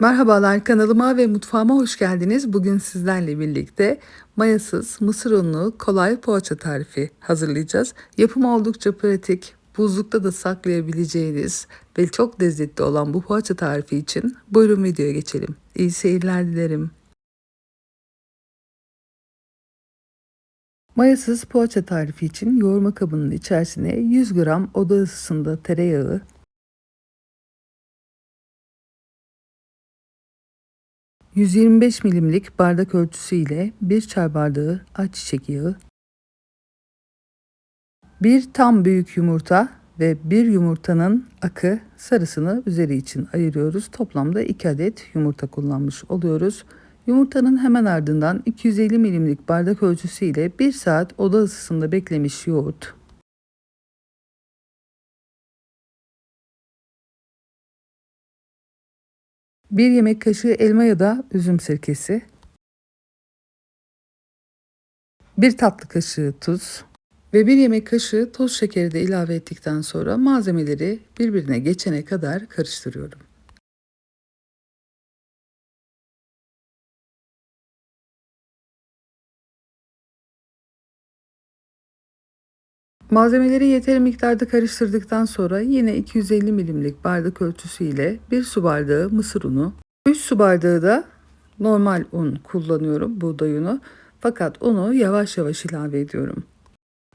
Merhabalar kanalıma ve mutfağıma hoş geldiniz. Bugün sizlerle birlikte mayasız mısır unlu kolay poğaça tarifi hazırlayacağız. Yapımı oldukça pratik, buzlukta da saklayabileceğiniz ve çok lezzetli olan bu poğaça tarifi için buyurun videoya geçelim. İyi seyirler dilerim. Mayasız poğaça tarifi için yoğurma kabının içerisine 100 gram oda ısısında tereyağı, 125 milimlik bardak ölçüsü ile 1 çay bardağı ayçiçek yağı, 1 tam büyük yumurta ve 1 yumurtanın akı sarısını üzeri için ayırıyoruz. Toplamda 2 adet yumurta kullanmış oluyoruz. Yumurtanın hemen ardından 250 milimlik bardak ölçüsü ile 1 saat oda ısısında beklemiş yoğurt, 1 yemek kaşığı elma ya da üzüm sirkesi, 1 tatlı kaşığı tuz ve 1 yemek kaşığı toz şekeri de ilave ettikten sonra malzemeleri birbirine geçene kadar karıştırıyorum. Malzemeleri yeteri miktarda karıştırdıktan sonra yine 250 milimlik bardak ölçüsü ile 1 su bardağı mısır unu, 3 su bardağı da normal un kullanıyorum buğday unu. Fakat unu yavaş yavaş ilave ediyorum.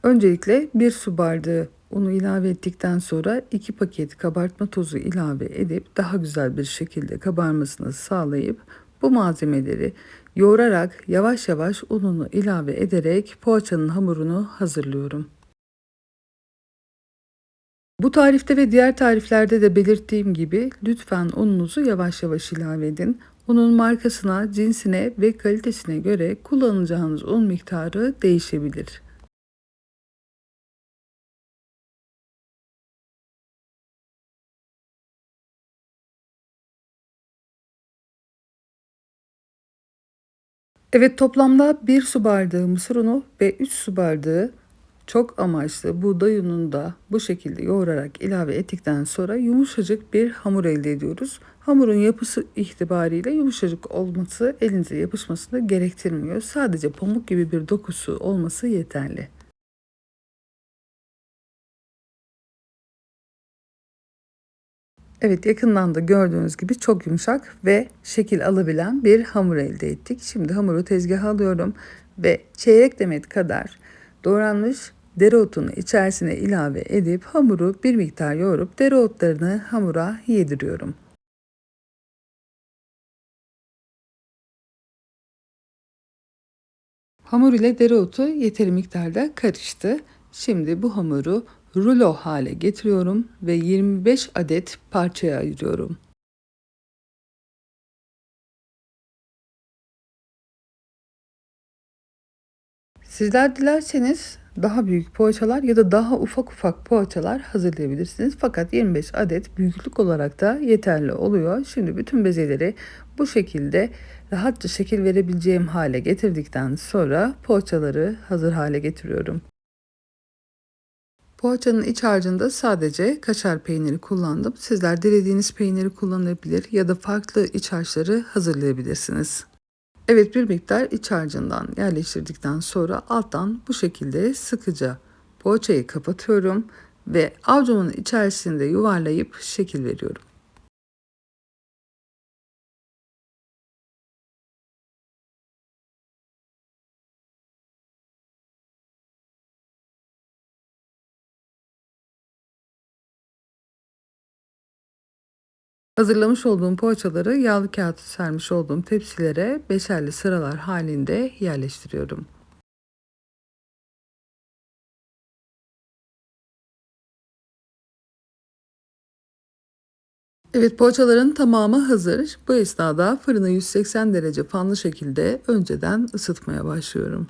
Öncelikle 1 su bardağı unu ilave ettikten sonra 2 paket kabartma tozu ilave edip daha güzel bir şekilde kabarmasını sağlayıp bu malzemeleri yoğurarak yavaş yavaş ununu ilave ederek poğaçanın hamurunu hazırlıyorum. Bu tarifte ve diğer tariflerde de belirttiğim gibi lütfen ununuzu yavaş yavaş ilave edin. Unun markasına, cinsine ve kalitesine göre kullanacağınız un miktarı değişebilir. Evet toplamda 1 su bardağı mısır unu ve 3 su bardağı çok amaçlı buğday ununu da bu şekilde yoğurarak ilave ettikten sonra yumuşacık bir hamur elde ediyoruz. Hamurun yapısı itibariyle yumuşacık olması elinize yapışmasını gerektirmiyor. Sadece pamuk gibi bir dokusu olması yeterli. Evet yakından da gördüğünüz gibi çok yumuşak ve şekil alabilen bir hamur elde ettik. Şimdi hamuru tezgaha alıyorum ve çeyrek demet kadar doğranmış dereotunu içerisine ilave edip hamuru bir miktar yoğurup dereotlarını hamura yediriyorum. Hamur ile dereotu yeteri miktarda karıştı. Şimdi bu hamuru rulo hale getiriyorum ve 25 adet parçaya ayırıyorum. Sizler dilerseniz daha büyük poğaçalar ya da daha ufak ufak poğaçalar hazırlayabilirsiniz. Fakat 25 adet büyüklük olarak da yeterli oluyor. Şimdi bütün bezeleri bu şekilde rahatça şekil verebileceğim hale getirdikten sonra poğaçaları hazır hale getiriyorum. Poğaçanın iç harcında sadece kaşar peyniri kullandım. Sizler dilediğiniz peyniri kullanabilir ya da farklı iç harçları hazırlayabilirsiniz. Evet bir miktar iç harcından yerleştirdikten sonra alttan bu şekilde sıkıca poğaçayı kapatıyorum ve avucumun içerisinde yuvarlayıp şekil veriyorum. Hazırlamış olduğum poğaçaları yağlı kağıt sermiş olduğum tepsilere beşerli sıralar halinde yerleştiriyorum. Evet poğaçaların tamamı hazır. Bu esnada fırını 180 derece fanlı şekilde önceden ısıtmaya başlıyorum.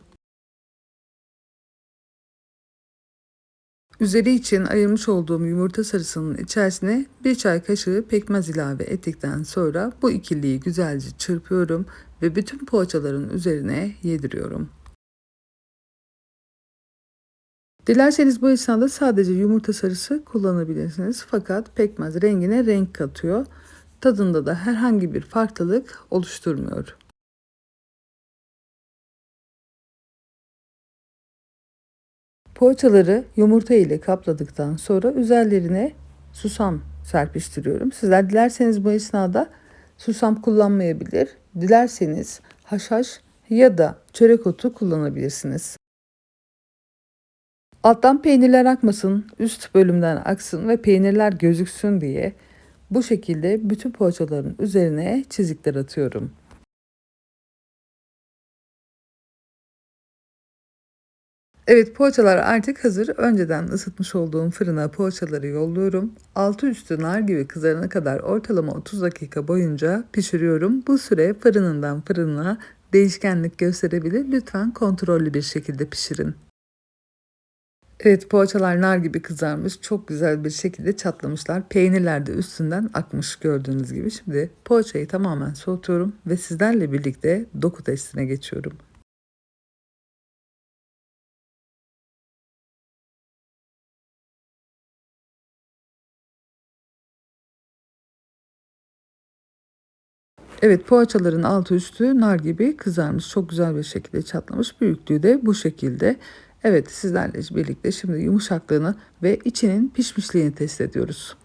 Üzeri için ayırmış olduğum yumurta sarısının içerisine bir çay kaşığı pekmez ilave ettikten sonra bu ikiliyi güzelce çırpıyorum ve bütün poğaçaların üzerine yediriyorum. Dilerseniz bu esnada sadece yumurta sarısı kullanabilirsiniz fakat pekmez rengine renk katıyor. Tadında da herhangi bir farklılık oluşturmuyor. Poğaçaları yumurta ile kapladıktan sonra üzerlerine susam serpiştiriyorum. Sizler dilerseniz bu esnada susam kullanmayabilir. Dilerseniz haşhaş ya da çörek otu kullanabilirsiniz. Alttan peynirler akmasın, üst bölümden aksın ve peynirler gözüksün diye bu şekilde bütün poğaçaların üzerine çizikler atıyorum. Evet poğaçalar artık hazır. Önceden ısıtmış olduğum fırına poğaçaları yolluyorum. Altı üstü nar gibi kızarana kadar ortalama 30 dakika boyunca pişiriyorum. Bu süre fırınından fırına değişkenlik gösterebilir. Lütfen kontrollü bir şekilde pişirin. Evet poğaçalar nar gibi kızarmış. Çok güzel bir şekilde çatlamışlar. Peynirler de üstünden akmış gördüğünüz gibi. Şimdi poğaçayı tamamen soğutuyorum ve sizlerle birlikte doku testine geçiyorum. Evet poğaçaların altı üstü nar gibi kızarmış. Çok güzel bir şekilde çatlamış. Büyüklüğü de bu şekilde. Evet sizlerle birlikte şimdi yumuşaklığını ve içinin pişmişliğini test ediyoruz.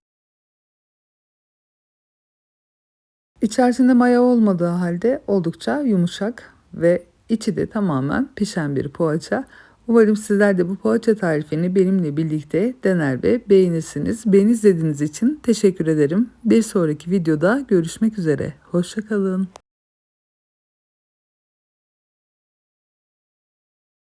İçerisinde maya olmadığı halde oldukça yumuşak ve içi de tamamen pişen bir poğaça. Umarım sizler de bu poğaça tarifini benimle birlikte dener ve beğenirsiniz. Beni izlediğiniz için teşekkür ederim. Bir sonraki videoda görüşmek üzere. Hoşçakalın.